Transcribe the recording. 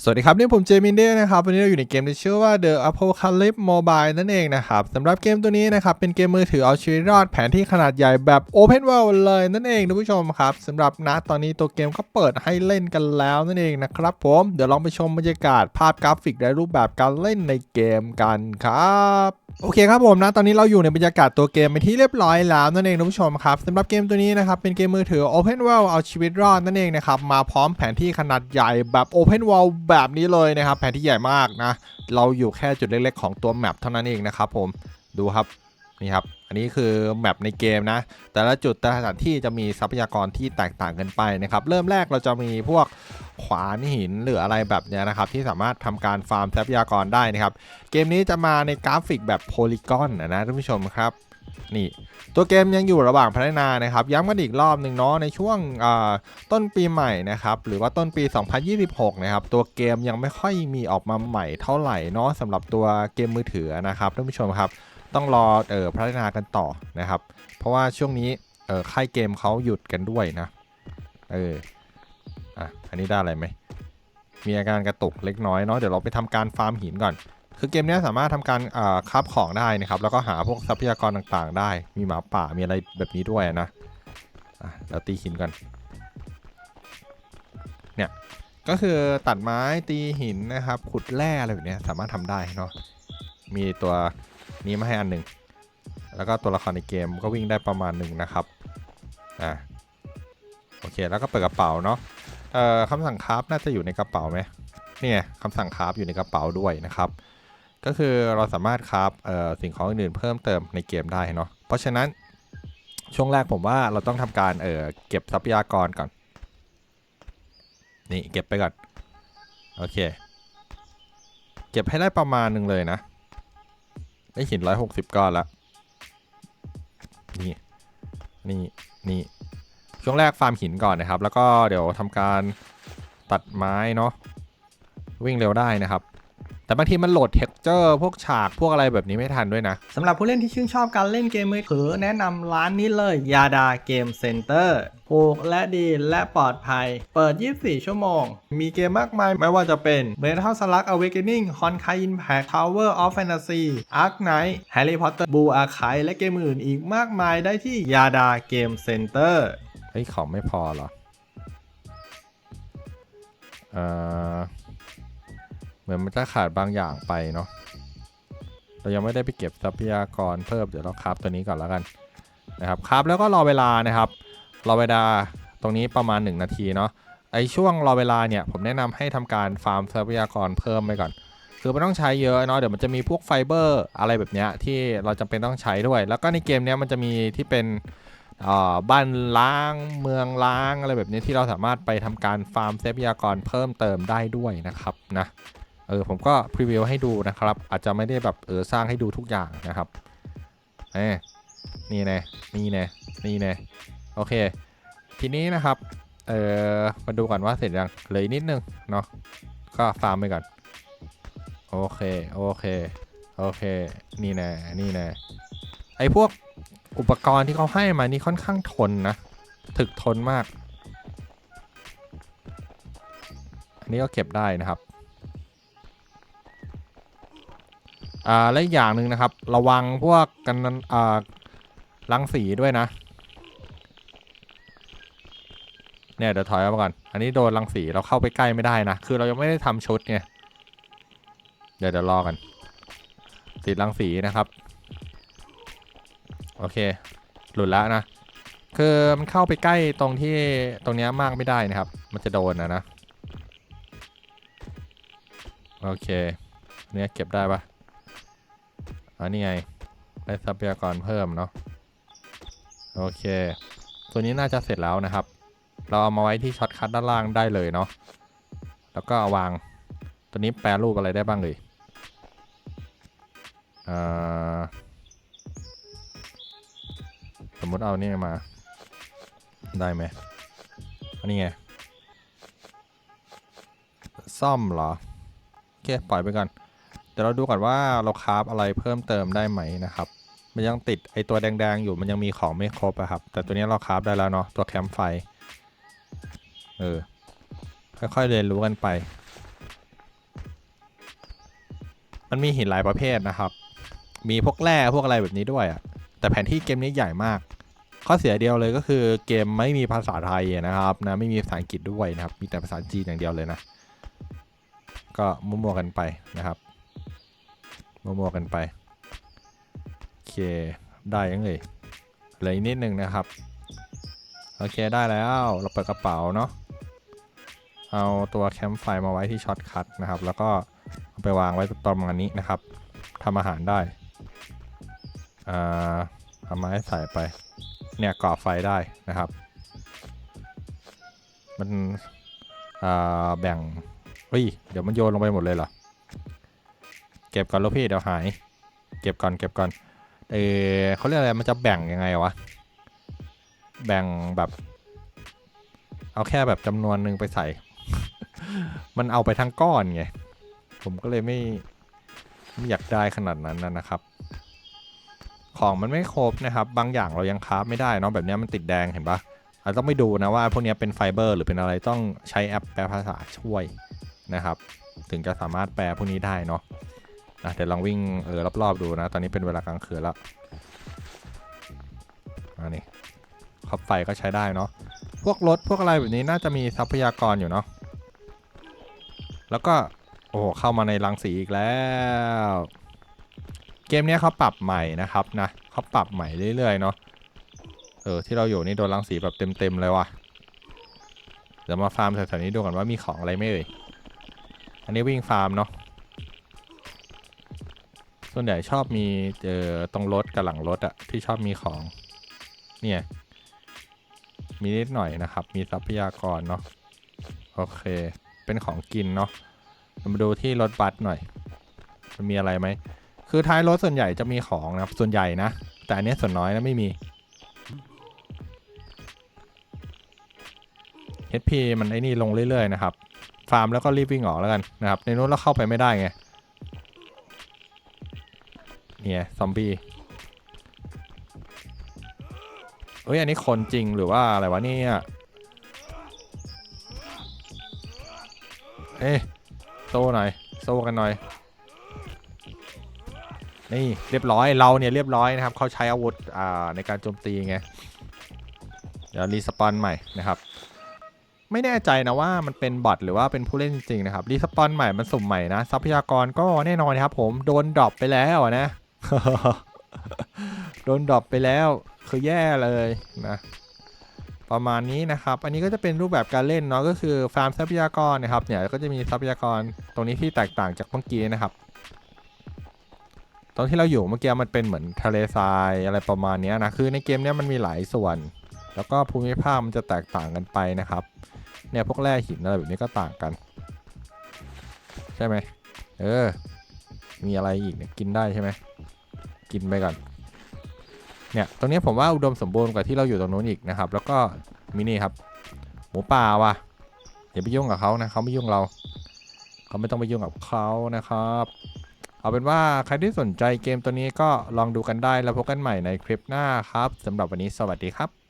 สวัสดีครับ นี่ผมเจมินเด้นะครับ วันนี้เราอยู่ในเกมที่ชื่อว่า The Apocalypse Mobile นั่นเองนะครับสำหรับเกมตัวนี้นะครับ เป็นเกมมือถือเอาชีวิตรอดแผนที่ขนาดใหญ่แบบ Open World เลยนั่นเองท่านผู้ชมครับสำหรับณตอนนี้ตัวเกมก็เปิดให้เล่นกันแล้วนั่นเองนะครับผมเดี๋ยวลองไปชมบรรยากาศภาพกราฟิกและรูปแบบการเล่นในเกมกันครับโอเคครับผมนะตอนนี้เราอยู่ในบรรยากาศตัวเกมเป็นที่เรียบร้อยแล้วนั่นเองท่านผู้ชมครับสำหรับเกมตัวนี้นะครับเป็นเกมมือถือ Open World เอาชีวิตรอดนั่นเองนะครับมาพร้อมแผนที่ขนาดใหญ่แบบ Open World แบบนี้เลยนะครับ แผนที่ใหญ่มากนะ เราอยู่แค่จุดเล็กๆ ของตัวแมปเท่านั้นเองนะครับผมดูครับนี่ครับ อันนี้คือแมปในเกมนะ แต่ละจุดแต่ละสถานที่จะมีทรัพยากรที่แตกต่างกันไปนะครับ เริ่มแรกเราจะมีพวกขวานหินหรืออะไรแบบเนี้ยนะครับ ที่สามารถทำการฟาร์มทรัพยากรได้นะครับ เกมนี้จะมาในกราฟิกแบบโพลีกอนนะนะท่านผู้ชมครับ นี่ตัวเกมยังอยู่ระหว่างพัฒนานะครับย้ำกันอีกรอบหนึ่งเนาะในช่วงต้นปีใหม่นะครับหรือว่าต้นปี 2026 นะครับตัวเกมยังไม่ค่อยมีออกมาใหม่เท่าไหร่เนาะสำหรับตัวเกมมือถือนะครับท่านผู้ชมครับ ต้องรอเออพัฒนากันต่อนะครับ เพราะว่าช่วงนี้เออค่ายเกมเขาหยุดกันด้วยนะเอออะอันนี้ได้อะไรไหมมีอาการกระตุกเล็กน้อยเนาะเดี๋ยวเราไปทำการฟาร์มหินก่อน คือเกมนี้สามารถทำการคาฟของได้นะครับ แล้วก็หาพวกทรัพยากรต่างๆ ได้ มีหมาป่า มีอะไรแบบนี้ด้วยนะอะเราตีหินกัน เนี่ย ก็คือตัดไม้ตีหินนะครับ ขุดแร่อะไรแบบเนี้ยสามารถทำได้เนาะ มีตัวนี้มาให้อันหนึ่ง แล้วก็ตัวละครในเกมก็วิ่งได้ประมาณหนึ่งนะครับ อะโอเค แล้วก็เปิดกระเป๋าเนาะเอ่อคำสั่งคราฟน่าจะอยู่ในกระเป๋าไหมเนี่ยคำสั่งคราฟอยู่ในกระเป๋าด้วยนะครับ ก็คือเราสามารถคราฟเอ่อสิ่งของอื่นๆเพิ่มเติมในเกมได้เนาะเพราะฉะนั้นช่วงแรกผมว่าเราต้องทำการเอ่อเก็บทรัพยากรก่อน นี่เก็บไปก่อน โอเค เก็บให้ได้ประมาณหนึ่งเลยนะ ได้หินร้อยหกสิบก้อนละนี่นี่นี่ช่วงแรกฟาร์มหินก่อนนะครับ แล้วก็เดี๋ยวทำการตัดไม้เนาะวิ่งเร็วได้นะครับ แต่บางทีมันโหลดเท็กเจอร์พวกฉากพวกอะไรแบบนี้ไม่ทันด้วยนะสำหรับผู้เล่นที่ชื่นชอบการเล่นเกมมือถือแนะนำร้านนี้เลยยาดาเกมเซ็นเตอร์ถูกและดีและปลอดภัย เปิด 24 ชั่วโมง มีเกมมากมายไม่ว่าจะเป็น Metal Slug Awakening Honkai Impact Tower of Fantasy Ark Knight Harry Potter Blue Archive และเกมอื่นอีกมากมายได้ที่ยาดาเกมเซ็นเตอร์เฮ้ยของไม่พอเหรอ เอ่อเห มือนมันจะขาดบางอย่างไปเนาะเรายังไม่ได้ไปเก็บทรัพยากรเพิ่มเดี๋ยวเราคราฟตัวนี้ก่อนแล้วกันนะครับคราฟแล้วก็รอเวลานะครับ รอเวลาตรงนี้ประมาณ 1 นาทีเนาะไอช่วงรอเวลาเนี่ยผมแนะนำให้ทำการฟาร์มทรัพยากรเพิ่มไปก่อน คือไม่ต้องใช้เยอะเนาะเดี๋ยวมันจะมีพวกไฟเบอร์อะไรแบบเนี้ยที่เราจำเป็นต้องใช้ด้วย แล้วก็ในเกมเนี้ยมันจะมีที่เป็นบ้านล้างเมืองล้างอะไรแบบนี้ที่เราสามารถไปทำการฟาร์มทรัพยากรเพิ่มเติมได้ด้วยนะครับนะ เออผมก็พรีวิวให้ดูนะครับ อาจจะไม่ได้แบบเออสร้างให้ดูทุกอย่างนะครับเอ้นี่น่นี่น่นี่น่โอเค ทีนี้นะครับ เออมาดูก่อนว่าเสร็จยังเหลยนิดนึงเนาะก็ฟาร์มไปก่อน โอเค โอเค โอเค นี่น่นี่น่ไอพวกอุปกรณ์ที่เขาให้มานี่ค่อนข้างทนนะถึกทนมาก อันนี้ก็เก็บได้นะครับ อ่าและอย่างหนึ่งนะครับ ระวังพวกกันอ่ารังสีด้วยนะเนี่ยเดี๋ยวถอยออกมาก่อน อันนี้โดนรังสีเราเข้าไปใกล้ไม่ได้นะ คือเรายังไม่ได้ทำชุดไง เดี๋ยวเดี๋ยวรอกัน ติดรังสีนะครับ โอเค หลุดแล้วนะ คือมันเข้าไปใกล้ตรงที่ตรงนี้มากไม่ได้นะครับ มันจะโดนนะนะ โอเค เนี่ยเก็บได้ปะ อันนี้ไง ได้ทรัพยากรเพิ่มเนาะ โอเค ตัวนี้น่าจะเสร็จแล้วนะครับ เราเอามาไว้ที่ช็อตคัทด้านล่างได้เลยเนาะ แล้วก็เอาวาง ตัวนี้แปรรูปอะไรได้บ้างเลยอ่าสมมติเอานี่มา ได้ไหมอันนี้ไง ซ่อมเหรอ โอเค ปล่อยไปก่อน เดี๋ยวเราดูก่อนว่าเราคราฟอะไรเพิ่มเติมได้ไหมนะครับ มันยังติดไอตัวแดงๆอยู่มันยังมีของไม่ครบอะครับ แต่ตัวนี้เราคราฟได้แล้วเนาะตัวแคมป์ไฟ เออ ค่อยๆเรียนรู้กันไป มันมีหินหลายประเภทนะครับ มีพวกแร่พวกอะไรแบบนี้ด้วยอะแต่แผนที่เกมนี้ใหญ่มาก ข้อเสียเดียวเลยก็คือเกมไม่มีภาษาไทยนะครับนะไม่มีภาษาอังกฤษด้วยนะครับ มีแต่ภาษาจีนอย่างเดียวเลยนะ ก็มั่วๆกันไปนะครับ มั่วๆกันไป โอเค ได้ยังเลยเหลืออีกนิดนึงนะครับ โอเคได้แล้ว เราเปิดกระเป๋าเนาะ เอาตัวแคมป์ไฟมาไว้ที่ช็อตคัทนะครับ แล้วก็เอาไปวางไว้ประมานี้นะครับทำอาหารได้ อ่าเอาไม้ใส่ไป เนี่ยก่อไฟได้นะครับ มัน อ่า แบ่งเฮ้ย เดี๋ยวมันโยนลงไปหมดเลยเหรอ เก็บก่อนลูกพี่เดี๋ยวหาย เก็บก่อนเก็บก่อน เออเขาเรียกอะไรมันจะแบ่งยังไงวะ แบ่งแบบ เอาแค่แบบจำนวนหนึ่งไปใส่ มันเอาไปทั้งก้อนไง ผมก็เลยไม่ไม่อยากได้ขนาดนั้นนะนะครับ ของมันไม่ครบนะครับ บางอย่างเรายังคราฟไม่ได้เนาะแบบนี้มันติดแดงเห็นปะอาจต้องไปดูนะว่าพวกนี้เป็นไฟเบอร์หรือเป็นอะไรต้องใช้แอปแปลภาษาช่วยนะครับ ถึงจะสามารถแปลพวกนี้ได้เนาะ อะเดี๋ยวลองวิ่งเออรอบๆดูนะ ตอนนี้เป็นเวลากลางคืนแล้วอันนี้ครอบไฟก็ใช้ได้เนาะพวกรถพวกอะไรแบบนี้น่าจะมีทรัพยากรอยู่เนาะแล้วก็โอ้เข้ามาในรังสีอีกแล้ว เกมเนี้ยเขาปรับใหม่นะครับนะเขาปรับใหม่เรื่อยๆเนาะเออที่เราอยู่นี่โดนรังสีแบบเต็มๆเลยว่ะเดี๋ยวมาฟาร์มแถวๆนี้ดูก่อนว่ามีของอะไรไม่เอ่ยอันนี้วิ่งฟาร์มเนาะ ส่วนใหญ่ชอบมีเจอตรงรถกับหลังรถอะที่ชอบมีของ เนี่ย มีนิดหน่อยนะครับ มีทรัพยากรเนาะโอเค เป็นของกินเนาะมาดูที่รถบัสหน่อย มันมีอะไรไหม คือท้ายรถส่วนใหญ่จะมีของนะครับ ส่วนใหญ่นะ แต่อันนี้ส่วนน้อยนะไม่มี HP มันไอ้นี่ลงเรื่อยๆนะครับ ฟาร์มแล้วก็รีบวิ่งออกแล้วกันนะครับ ในนู้นเราเข้าไปไม่ได้ไง เนี่ยซอมบี้เอ้ยอันนี้คนจริงหรือว่าอะไรวะเนี่ยเอ๊ะโซ่หน่อยโซ่กันหน่อยนี่เรียบร้อยเราเนี่ยเรียบร้อยนะครับเขาใช้อาวุธอ่าในการโจมตีไงเดี๋ยวรีสปอนใหม่นะครับไม่แน่ใจนะว่ามันเป็นบอทหรือว่าเป็นผู้เล่นจริงๆนะครับรีสปอนใหม่มันสุ่มใหม่นะทรัพยากรก็แน่นอนครับผมโดนดรอปไปแล้วนะ โดนดรอปไปแล้วคือแย่เลยนะประมาณนี้นะครับ อันนี้ก็จะเป็นรูปแบบการเล่นเนาะก็คือฟาร์มทรัพยากรนะครับเนี่ยก็จะมีทรัพยากรตรงนี้ที่แตกต่างจากเมื่อกี้นะครับ ตอนที่เราอยู่เมื่อกี้มันเป็นเหมือนทะเลทรายอะไรประมาณนี้นะคือในเกมเนี้ยมันมีหลายส่วน แล้วก็ภูมิภาคมันจะแตกต่างกันไปนะครับเนี่ยพวกแร่หินอะไรแบบนี้ก็ต่างกัน ใช่ไหมเออมีอะไรอีกเนี่ยกินได้ใช่ไหม กินไปก่อน เนี่ย ตรงนี้ผมว่าอุดมสมบูรณ์กว่าที่เราอยู่ตรงนู้นอีกนะครับ แล้วก็มินี่ครับ หมูป่าว่ะอย่าไปยุ่งกับเขานะเขาไม่ยุ่งเราเขาไม่ต้องไปยุ่งกับเขานะครับ เอาเป็นว่าใครที่สนใจเกมตัวนี้ก็ลองดูกันได้แล้วพบกันใหม่ในคลิปหน้าครับสำหรับวันนี้สวัสดีครับ